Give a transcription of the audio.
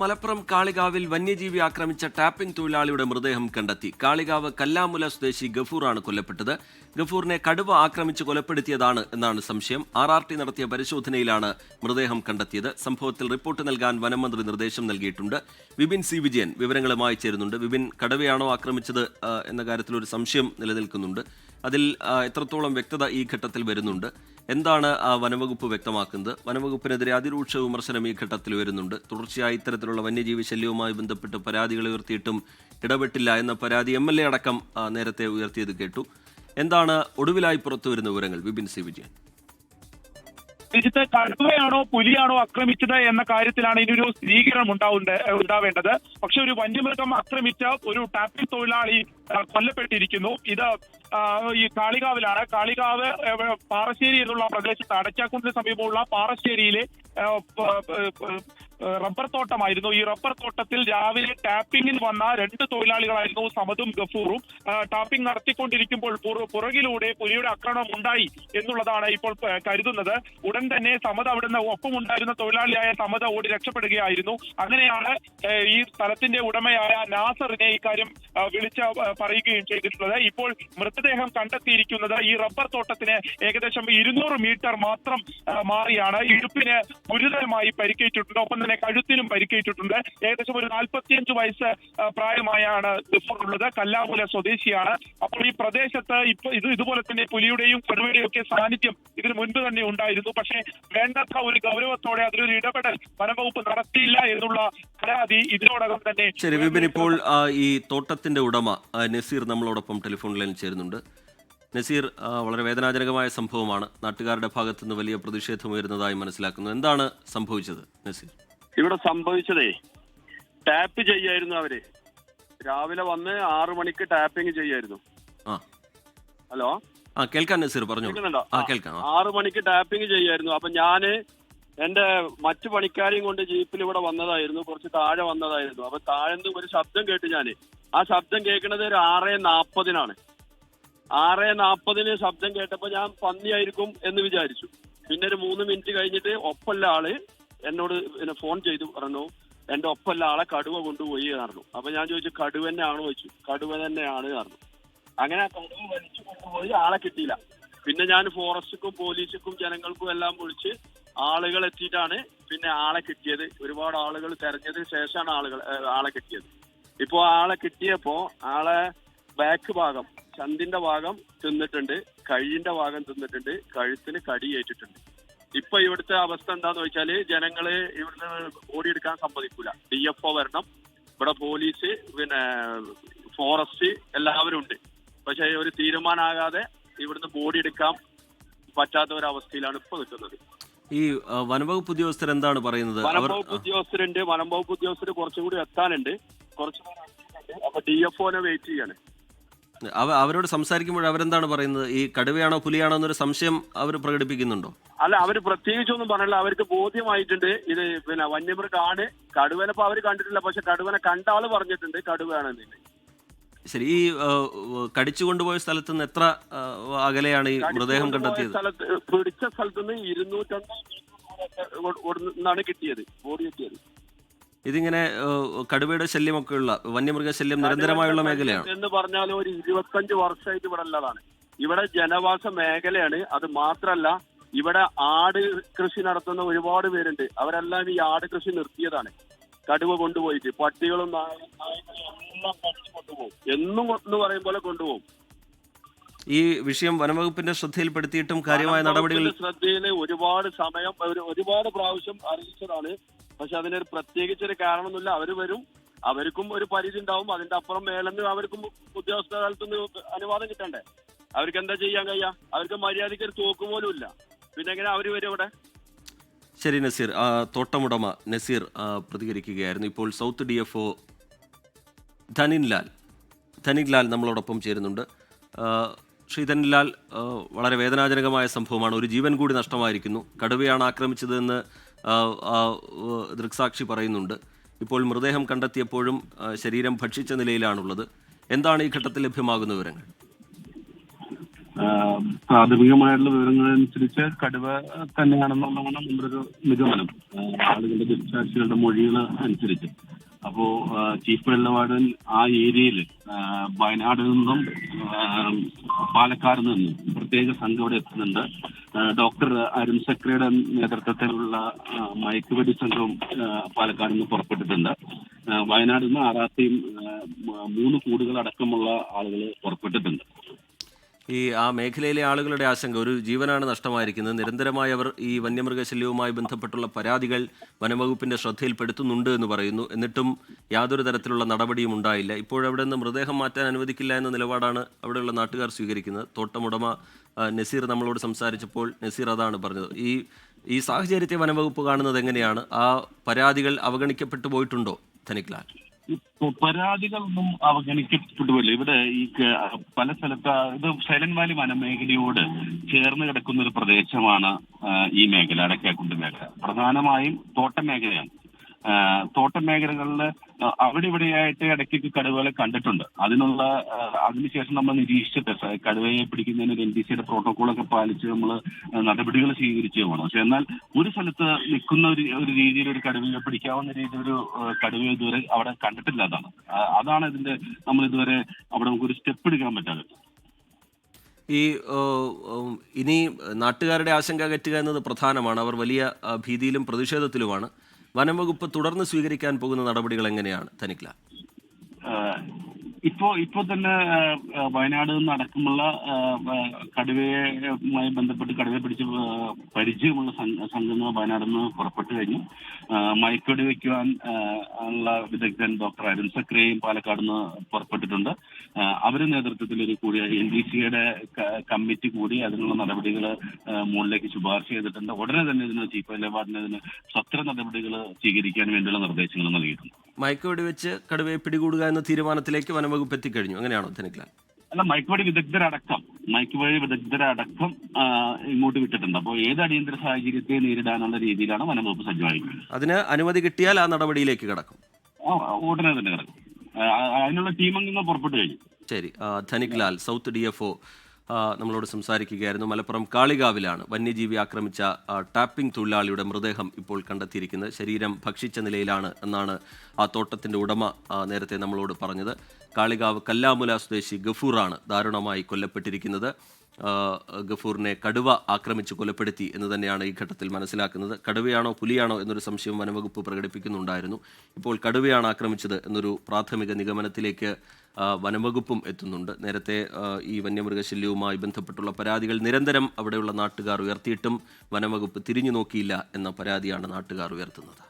മലപ്പുറം കാളികാവിൽ വന്യജീവി ആക്രമിച്ച ടാപ്പിംഗ് തൊഴിലാളിയുടെ മൃതദേഹം കണ്ടെത്തി. കാളികാവ് കല്ലാമുല സ്വദേശി ഗഫൂറാണ് കൊല്ലപ്പെട്ടത്. ഗഫൂറിനെ കടുവ ആക്രമിച്ച് കൊലപ്പെടുത്തിയതാണ് എന്നാണ് സംശയം. ആർ ആർ ടി നടത്തിയ പരിശോധനയിലാണ് മൃതദേഹം കണ്ടെത്തിയത്. സംഭവത്തിൽ റിപ്പോർട്ട് നൽകാൻ വനംമന്ത്രി നിർദ്ദേശം നൽകിയിട്ടുണ്ട്. വിപിൻ സി വിജയൻ വിവരങ്ങളുമായി ചേരുന്നുണ്ട്. വിപിൻ കടുവയാണോ ആക്രമിച്ചത് എന്ന കാര്യത്തിൽ ഒരു സംശയം നിലനിൽക്കുന്നുണ്ട്. അതിൽ എത്രത്തോളം വ്യക്തത ഈ ഘട്ടത്തിൽ വരുന്നുണ്ട്. എന്താണ് ആ വനവകുപ്പ് വ്യക്തമാക്കുന്നത്? വനവകുപ്പിനെതിരെ അതിരൂക്ഷ വിമർശനം ഈ ഘട്ടത്തിൽ വരുന്നുണ്ട്. തുടർച്ചയായി ഇത്തരത്തിലുള്ള വന്യജീവി ശല്യവുമായി ബന്ധപ്പെട്ട് പരാതികൾ ഉയർത്തിയിട്ടും ഇടപെട്ടില്ല എന്ന പരാതി എം എൽ എ അടക്കം നേരത്തെ ഉയർത്തിയത് കേട്ടു. എന്താണ് ഒടുവിലായി പുറത്തു വരുന്ന വിവരങ്ങൾ? വിപിൻ സി. വിജയൻ. രാജ്യത്ത് കടുവയാണോ പുലിയാണോ ആക്രമിച്ചത് എന്ന കാര്യത്തിലാണ് ഇനിയൊരു സ്ഥിരീകരണം ഉണ്ടാവുണ്ട് ഉണ്ടാവേണ്ടത്. പക്ഷെ ഒരു വന്യമൃഗം ആക്രമിച്ച ഒരു ടാപ്പിംഗ് തൊഴിലാളി കൊല്ലപ്പെട്ടിരിക്കുന്നു. ഇത് ഈ കാളികാവിലാണ്. കാളികാവ് പാറശ്ശേരി എന്നുള്ള പ്രദേശത്ത് അടച്ചാക്കുണ്ടിന് സമീപമുള്ള പാറശ്ശേരിയിലെ റബ്ബർ തോട്ടമായിരുന്നു. ഈ റബ്ബർ തോട്ടത്തിൽ രാവിലെ ടാപ്പിംഗിന് വന്ന രണ്ട് തൊഴിലാളികളായിരുന്നു സമതും ഗഫൂറും. ടാപ്പിംഗ് നടത്തിക്കൊണ്ടിരിക്കുമ്പോൾ പുറ- പുറകിലൂടെ പുലിയുടെ ആക്രമണം ഉണ്ടായി എന്നുള്ളതാണ് ഇപ്പോൾ കരുതുന്നത്. ഉടൻ തന്നെ സമത അവിടുന്ന് ഒപ്പമുണ്ടായിരുന്ന തൊഴിലാളിയായ സമത ഓടി രക്ഷപ്പെടുകയായിരുന്നു. അങ്ങനെയാണ് ഈ സ്ഥലത്തിന്റെ ഉടമയായ നാസറിനെ ഇക്കാര്യം വിളിച്ച് പറയുകയും ചെയ്തിട്ടുള്ളത്. ഇപ്പോൾ മൃതദേഹം കണ്ടെത്തിയിരിക്കുന്നത് ഈ റബ്ബർ തോട്ടത്തിന് ഏകദേശം ഇരുന്നൂറ് മീറ്റർ മാത്രം മാറിയാണ്. ഇടുപ്പിന് ഗുരുതരമായി പരിക്കേറ്റിട്ടുണ്ട്. ഒപ്പം തന്നെ കഴുത്തിനും പരിക്കേറ്റിട്ടുണ്ട്. ഏകദേശം ഒരു നാൽപ്പത്തിയഞ്ച് വയസ്സ് പ്രായമായാണ് ഉള്ളത് കല്ലാമൂല സ്വദേശിയാണ്. അപ്പോൾ ഈ പ്രദേശത്ത് ഇപ്പൊ ഇത് ഇതുപോലെ തന്നെ പുലിയുടെയും കടുവയുടെയും ഒക്കെ സാന്നിധ്യം ഇതിനു മുൻപ് തന്നെ ഉണ്ടായിരുന്നു. പക്ഷേ വേണ്ടത്ര ഒരു ഗൗരവത്തോടെ അതിലൊരു ഇടപെടൽ വനംവകുപ്പ് നടത്തിയില്ല എന്നുള്ള പരാതി ഇതിനോടകം തന്നെ ഇപ്പോൾ ഈ ഈ തോട്ടത്തിന്റെ ഉടമ നസീർ നമ്മളോടൊപ്പം ടെലിഫോൺ ലൈനിൽ ചേരുന്നുണ്ട്. നസീർ വളരെ വേദനാജനകമായ സംഭവമാണ്. നാട്ടുകാരുടെ ഭാഗത്തു നിന്ന് വലിയ പ്രതിഷേധം ഉയരുന്നതായി മനസ്സിലാക്കുന്നു. എന്താണ് സംഭവിച്ചത് നസീർ? ഇവിടെ സംഭവിച്ചതേ ടാപ്പ് ചെയ്യായിരുന്നു അവർ. രാവിലെ വന്ന് ആറു മണിക്ക് ടാപ്പിംഗ് ചെയ്യായിരുന്നു. ആ. ഹലോ? ആ കേൾക്കാൻ നസീർ പറഞ്ഞു ആ കേൾക്കാം. ആറു മണിക്ക് ടാപ്പിംഗ് ചെയ്യായിരുന്നു. അപ്പൊ ഞാൻ എന്റെ മറ്റു പണിക്കാരെയും കൊണ്ട് ജീപ്പിൽ ഇവിടെ വന്നതായിരുന്നു. കുറച്ച് താഴെ വന്നതായിരുന്നു. അപ്പൊ താഴെ ഒരു ശബ്ദം കേട്ട് ഞാൻ ആ ശബ്ദം കേൾക്കുന്നത് ഒരു ആറ് നാൽപ്പതിനാണ് ആറ് നാൽപ്പതിന് ശബ്ദം കേട്ടപ്പോ ഞാൻ പന്നിയായിരിക്കും എന്ന് വിചാരിച്ചു. പിന്നെ ഒരു മൂന്ന് മിനിറ്റ് കഴിഞ്ഞിട്ട് ഒപ്പമുള്ള ആൾ എന്നോട് പിന്നെ ഫോൺ ചെയ്തു പറഞ്ഞു എന്റെ ഒപ്പമുള്ള ആളെ കടുവ കൊണ്ടുപോയി പറഞ്ഞു. അപ്പൊ ഞാൻ ചോദിച്ചു കടുവ തന്നെയാണ്? വെച്ചു കടുവ തന്നെയാണ് പറഞ്ഞു. അങ്ങനെ ആ കടുവ വലിച്ചു കൊണ്ടുപോയി ആളെ കിട്ടിയില്ല. പിന്നെ ഞാൻ ഫോറസ്റ്റിക്കും പോലീസിക്കും ജനങ്ങൾക്കും എല്ലാം വിളിച്ച് ആളുകൾ എത്തിയിട്ടാണ് പിന്നെ ആളെ കിട്ടിയത്. ഒരുപാട് ആളുകൾ തെരഞ്ഞതിന് ശേഷമാണ് ആളുകൾ ആളെ കിട്ടിയത്. ഇപ്പോ ആളെ കിട്ടിയപ്പോ ആളെ ബാക്ക് ഭാഗം ചന്തിന്റെ ഭാഗം തിന്നിട്ടുണ്ട് കഴുകിന്റെ ഭാഗം തിന്നിട്ടുണ്ട് കഴുത്തിന് കടിയേറ്റിട്ടുണ്ട് ഇപ്പൊ ഇവിടുത്തെ അവസ്ഥ എന്താന്ന് വെച്ചാൽ ജനങ്ങൾ ഇവിടുന്ന് ഓടിയെടുക്കാൻ സമ്മതിക്കൂല. ഡി എഫ് ഒ വരണം. ഇവിടെ പോലീസ് പിന്നെ ഫോറസ്റ്റ് എല്ലാവരും ഉണ്ട്. പക്ഷെ ഒരു തീരുമാനമാകാതെ ഇവിടുന്ന് ബോഡി എടുക്കാൻ പറ്റാത്ത ഒരു അവസ്ഥയിലാണ് ഇപ്പൊ നിൽക്കുന്നത്. ഈ വനംവകുപ്പ് ഉദ്യോഗസ്ഥർ എന്താണ് പറയുന്നത്? അവർ വനംവകുപ്പ് ഉദ്യോഗസ്ഥരുണ്ട്. വനംവകുപ്പ് ഉദ്യോഗസ്ഥർ കുറച്ചും കൂടി എത്താനുണ്ട്. കുറച്ചുകൂടി. അപ്പൊ ഡി എഫ് ഒനെ വെയിറ്റ് ചെയ്യാണ്. അവ- അവരോട് സംസാരിക്കുമ്പോൾ അവരെന്താണ് പറയുന്നത്? ഈ കടുവയാണോ പുലിയാണോ എന്നൊരു സംശയം അവർ പ്രകടിപ്പിക്കുന്നുണ്ടോ? അല്ല അവർ പ്രത്യേകിച്ചൊന്നും പറഞ്ഞില്ല. അവർക്ക് ബോധ്യമായിട്ടുണ്ട്. ഇത് പിന്നെ വന്യമൃഗാണ്. കടുവനെ ഇപ്പൊ അവർ കണ്ടിട്ടില്ല. പക്ഷെ കടുവനെ കണ്ട ആൾ പറഞ്ഞിട്ടുണ്ട് കടുവയാണെന്നില്ല ശരി ഈ കടിച്ചു കൊണ്ടുപോയ സ്ഥലത്ത് നിന്ന് എത്ര അകലെയാണ് ഈ മൃതദേഹം കണ്ടെത്തിയത്? സ്ഥലത്ത് പിടിച്ച സ്ഥലത്ത് നിന്ന് ഇരുന്നൂറ്റാണ് കിട്ടിയത് ബോഡി കിട്ടിയത്. ഇതിങ്ങനെ കടുവയുടെ ശല്യമൊക്കെ ഉള്ള വന്യമൃഗ ശല്യം നിരന്തരമായുള്ള മേഖലയാണ്. എന്ന് പറഞ്ഞാൽ ഒരു ഇരുപത്തഞ്ച് വർഷമായിട്ട് ഇവിടെ ഉള്ളതാണ്. ഇവിടെ ജനവാസ മേഖലയാണ് അത് മാത്രല്ല ഇവിടെ ആട് കൃഷി നടത്തുന്ന ഒരുപാട് പേരുണ്ട്. അവരെല്ലാം ഈ ആട് കൃഷി നിർത്തിയതാണ്. കടുവ കൊണ്ടുപോയിട്ട് പട്ടികളും നായ- എല്ലാം കടിച്ചു കൊണ്ടുപോകും. എന്നും എന്ന് പറയും പോലെ കൊണ്ടുപോകും. ഈ വിഷയം വനംവകുപ്പിന്റെ ശ്രദ്ധയിൽപ്പെടുത്തിയിട്ടും കാര്യമായ നടപടികൾ ശ്രദ്ധയിൽ ഒരുപാട് സമയം ഒരു ഒരുപാട് പ്രാവശ്യം അറിയിച്ചതാണ്. പക്ഷെ അതിനൊരു പ്രത്യേകിച്ച് ഒരു കാരണമൊന്നുമില്ല. അവർ വരും. അവർക്കും ഒരു പരിധി ഉണ്ടാവും. അതിന്റെ അപ്പുറം മേലെന്ന് അവർക്കും ഉദ്യോഗസ്ഥ കാലത്തുനിന്ന് അനുവാദം കിട്ടണ്ടേ? അവർക്ക് എന്താ ചെയ്യാൻ കഴിയാ? അവർക്ക് മര്യാദയ്ക്ക് ഒരു തോക്ക് പോലും ഇല്ല. പിന്നെ എങ്ങനെ അവർ വരും ഇവിടെ ശരി നസീർ. തോട്ടമുടമ നസീർ പ്രതികരിക്കുകയായിരുന്നു. ഇപ്പോൾ സൗത്ത് ഡി ധനിൻലാൽ ധനിൻലാൽ നമ്മളോടൊപ്പം ചേരുന്നുണ്ട്. ശ്രീ ധനിൻലാൽ വളരെ വേദനാജനകമായ സംഭവമാണ്. ഒരു ജീവൻ കൂടി നഷ്ടമായിരിക്കുന്നു. കടുവയാണ് ആക്രമിച്ചതെന്ന് ദൃക്സാക്ഷി പറയുന്നുണ്ട്. ഇപ്പോൾ മൃതദേഹം കണ്ടെത്തിയപ്പോഴും ശരീരം ഭക്ഷിച്ച നിലയിലാണുള്ളത്. എന്താണ് ഈ ഘട്ടത്തിൽ ലഭ്യമാകുന്ന വിവരങ്ങൾ? പ്രാഥമികമായിട്ടുള്ള വിവരങ്ങൾ അനുസരിച്ച് കടുവ തന്നെയാണെന്നുള്ളതാണ് നമ്മുടെ ഒരു നിഗമനം. ആളുകളുടെ ദൃക്സാക്ഷികളുടെ മൊഴികൾ അനുസരിച്ച്. അപ്പോ ചീഫ് വെള്ളവാടൻ ആ ഏരിയയിൽ വയനാട് നിന്നും പാലക്കാട് നിന്നും പ്രത്യേക സംഘം ഇവിടെ എത്തുന്നുണ്ട്. ഡോക്ടർ അരുൺ സക്രയുടെ നേതൃത്വത്തിലുള്ള മയക്കുപടി മയക്കുവെടി സംഘം പാലക്കാട് നിന്ന് പുറപ്പെട്ടിട്ടുണ്ട്. വയനാട് നിന്ന് ആറാത്തെയും മൂന്ന് കൂടുകൾ അടക്കമുള്ള ആളുകൾ പുറപ്പെട്ടിട്ടുണ്ട്. ഈ ആ മേഖലയിലെ ആളുകളുടെ ആശങ്ക ഒരു ജീവനാണ് നഷ്ടമായിരിക്കുന്നത്. നിരന്തരമായി അവർ ഈ വന്യമൃഗശല്യവുമായി ബന്ധപ്പെട്ടുള്ള പരാതികൾ വനംവകുപ്പിന്റെ ശ്രദ്ധയിൽപ്പെടുത്തുന്നുണ്ട് എന്ന് പറയുന്നു. എന്നിട്ടും യാതൊരു തരത്തിലുള്ള നടപടിയും ഉണ്ടായില്ല. ഇപ്പോഴവിടെ നിന്ന് മൃതദേഹം മാറ്റാൻ അനുവദിക്കില്ല എന്ന നിലപാടാണ് അവിടെയുള്ള നാട്ടുകാർ സ്വീകരിക്കുന്നത്. തോട്ടമുടമ നസീർ നമ്മളോട് സംസാരിച്ചപ്പോൾ നസീർ അതാണ് പറഞ്ഞത്. ഈ ഈ സാഹചര്യത്തെ വനംവകുപ്പ് കാണുന്നത് എങ്ങനെയാണ്? ആ പരാതികൾ അവഗണിക്കപ്പെട്ടു പോയിട്ടുണ്ടോ ധനിക്ലാൽ പരാതികളൊന്നും അവഗണിക്കപ്പെടുവല്ലോ ഇവിടെ ഈ പല സ്ഥലത്ത് ഇത് സൈലന്റ് വാലി വനമേഖലയോട് ചേർന്ന് കിടക്കുന്ന ഒരു പ്രദേശമാണ് ഈ മേഖല അടക്കാക്കുണ്ട് മേഖല. പ്രധാനമായും തോട്ടം മേഖലയാണ് തോട്ടം മേഖലകളിൽ അവിടെ ഇവിടെയായിട്ട് ഇടയ്ക്ക് കടുവകളെ കണ്ടിട്ടുണ്ട്. അതിനുള്ള അതിനുശേഷം നമ്മൾ നിരീക്ഷിച്ചിട്ട് കടുവയെ പിടിക്കുന്നതിന് ഒരു എൻ ഡി സിയുടെ പ്രോട്ടോകോളൊക്കെ പാലിച്ച് നമ്മൾ നടപടികൾ സ്വീകരിച്ചു പോകണം. പക്ഷെ എന്നാൽ ഒരു സ്ഥലത്ത് നിൽക്കുന്ന ഒരു ഒരു രീതിയിൽ ഒരു കടുവയെ പിടിക്കാവുന്ന രീതിയിൽ ഒരു കടുവ ഇതുവരെ അവിടെ കണ്ടിട്ടില്ല അതാണ്. അതാണ് ഇതിന്റെ നമ്മൾ ഇതുവരെ അവിടെ നമുക്കൊരു സ്റ്റെപ്പ് എടുക്കാൻ പറ്റാതെ. ഈ ഇനി നാട്ടുകാരുടെ ആശങ്ക കറ്റുക എന്നത് പ്രധാനമാണ്. അവർ വലിയ ഭീതിയിലും പ്രതിഷേധത്തിലുമാണ്. വനം വകുപ്പ് തുടർന്ന് സ്വീകരിക്കാൻ പോകുന്ന നടപടികൾ എങ്ങനെയാണ് തനിക്ല ആഹ് ഇപ്പോ ഇപ്പോ തന്നെ വയനാട് നിന്ന് അടക്കമുള്ള കടുവയുമായി ബന്ധപ്പെട്ട് കടുവയെ പിടിച്ച് പരിചയമുള്ള സംഘങ്ങൾ വയനാട് നിന്ന് പുറപ്പെട്ടു കഴിഞ്ഞു. മയക്കടി വയ്ക്കുവാൻ ഉള്ള വിദഗ്ധൻ ഡോക്ടർ അരുൺ സക്രയും പാലക്കാട് നിന്ന് പുറപ്പെട്ടിട്ടുണ്ട്. അവരെ നേതൃത്വത്തിൽ ഒരു കൂടി എൻ ഡി സിയുടെ കമ്മിറ്റി കൂടി അതിനുള്ള നടപടികൾ മുകളിലേക്ക് ശുപാർശ ചെയ്തിട്ടുണ്ട്. ഉടനെ തന്നെ ഇതിന് ചീഫ് നിലപാടിന് ഇതിന് സത്ര നടപടികൾ സ്വീകരിക്കാൻ വേണ്ടിയുള്ള നിർദ്ദേശങ്ങൾ നൽകിയിട്ടുണ്ട്. മയക്കുവെടി വെച്ച് കടുവയെ പിടികൂടുക എന്ന തീരുമാനത്തിലേക്ക് വനംവകുപ്പ് എത്തിക്കഴിഞ്ഞു. അങ്ങനെയാണോ ധനിക്ല അല്ല മയക്കുവടി വിദഗ്ധരടക്കം. മയക്കുവഴി വിദഗ്ധരടക്കം ഇങ്ങോട്ട് വിട്ടിട്ടുണ്ട്. അപ്പോൾ ഏത് അടിയന്തര സാഹചര്യത്തെ നേരിടാനുള്ള രീതിയിലാണ് വനംവകുപ്പ് സജ്ജമായിരിക്കുന്നത്? അതിന് അനുമതി കിട്ടിയാൽ ആ നടപടിയിലേക്ക് കടക്കും. ഉടനെ തന്നെ കിടക്കും. അതിനുള്ള അതിനുള്ള ടീമംഗങ്ങൾ പുറപ്പെട്ടു കഴിഞ്ഞു. ശരി. Dhanik Lal south D F O നമ്മളോട് സംസാരിക്കുകയായിരുന്നു. മലപ്പുറം കാളികാവിലാണ് വന്യജീവി ആക്രമിച്ച ടാപ്പിംഗ് തൊഴിലാളിയുടെ മൃതദേഹം ഇപ്പോൾ കണ്ടെത്തിയിരിക്കുന്നത്. ശരീരം ഭക്ഷിച്ച നിലയിലാണ് എന്നാണ് ആ തോട്ടത്തിന്റെ ഉടമ നേരത്തെ നമ്മളോട് പറഞ്ഞത്. കാളികാവ് കല്ലാമുല സ്വദേശി ഗഫൂറാണ് ദാരുണമായി കൊല്ലപ്പെട്ടിരിക്കുന്നത്. ഗഫൂറിനെ കടുവ ആക്രമിച്ച് കൊലപ്പെടുത്തി എന്ന് തന്നെയാണ് ഈ ഘട്ടത്തിൽ മനസ്സിലാക്കുന്നത്. കടുവയാണോ പുലിയാണോ എന്നൊരു സംശയം വനംവകുപ്പ് പ്രകടിപ്പിക്കുന്നുണ്ടായിരുന്നു. ഇപ്പോൾ കടുവയാണ് ആക്രമിച്ചത് എന്നൊരു പ്രാഥമിക നിഗമനത്തിലേക്ക് വനംവകുപ്പും എത്തുന്നുണ്ട്. നേരത്തെ ഈ വന്യമൃഗശല്യവുമായി ബന്ധപ്പെട്ടുള്ള പരാതികൾ നിരന്തരം അവിടെയുള്ള നാട്ടുകാർ ഉയർത്തിയിട്ടും വനംവകുപ്പ് തിരിഞ്ഞു നോക്കിയില്ല എന്ന പരാതിയാണ് നാട്ടുകാർ ഉയർത്തുന്നത്.